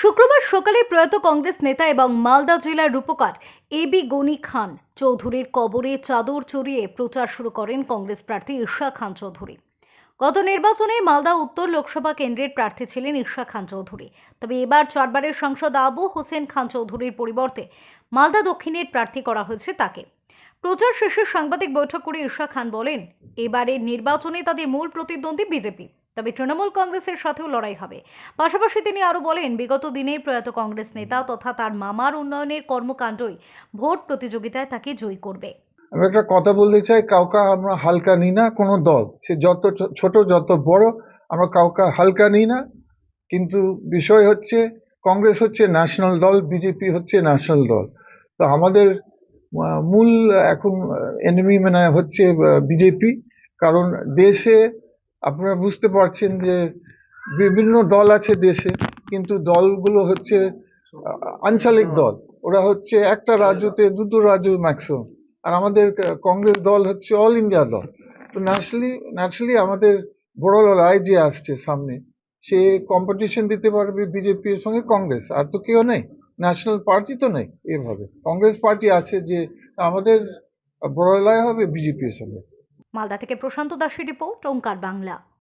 শুক্রবার সকালে প্রয়াত কংগ্রেস নেতা এবং মালদা জেলার রূপকার এ বি গনি খান চৌধুরীর কবরে চাদর চড়িয়ে প্রচার শুরু করেন কংগ্রেস প্রার্থী ঈর্ষা খান চৌধুরী। গত নির্বাচনে মালদা উত্তর লোকসভা কেন্দ্রের প্রার্থী ছিলেন ঈর্ষা খান চৌধুরী। তবে এবার চারবারের সাংসদ আবু হোসেন খান চৌধুরীর পরিবর্তে মালদা দক্ষিণের প্রার্থী করা হয়েছে তাকে। প্রচার শেষে সাংবাদিক বৈঠক করে ঈর্ষা খান বলেন, এবারের নির্বাচনে তাদের মূল প্রতিদ্বন্দ্বী বিজেপি। তবে তৃণমূল কংগ্রেসের সাথেও লড়াই হবে। পাশাপাশি তিনি আরও বলেন, বিগত দিনে প্রয়াত কংগ্রেস নেতা তথা তার মামার উন্নয়নের কর্মকাণ্ডই ভোট প্রতিযোগিতায় তাকে জয়ী করবে। আমি একটা কথা বলতে চাই, কাউকে আমরা হালকা নিই না, কোনো দল। সে যত ছোট, যত বড়, আমরা কাউকে হালকা নিই না। কিন্তু বিষয় হচ্ছে, কংগ্রেস হচ্ছে ন্যাশনাল দল বিজেপি হচ্ছে ন্যাশনাল দল। তো আমাদের মূল এখন এনিমি মানে হচ্ছে বিজেপি কারণ দেশে আপনারা বুঝতে পারছেন যে বিভিন্ন দল আছে দেশে কিন্তু দলগুলো হচ্ছে আঞ্চলিক দল। ওরা হচ্ছে একটা রাজ্যতে দুটো রাজ্য ম্যাক্সিমাম আর আমাদের কংগ্রেস দল হচ্ছে অল ইন্ডিয়া দল। তো ন্যাশনালি ন্যাচারালি আমাদের বড় লড়াই যে আসছে সামনে সে কম্পিটিশন দিতে পারবে বিজেপির সঙ্গে কংগ্রেস। আর তো কেউ নেই। ন্যাশনাল পার্টি তো নেই এভাবে। কংগ্রেস পার্টি আছে যে আমাদের বড় লড়াই হবে বিজেপির সঙ্গে। মালদা থেকে প্রশান্ত দাসের রিপোর্ট ওঙ্কার বাংলা।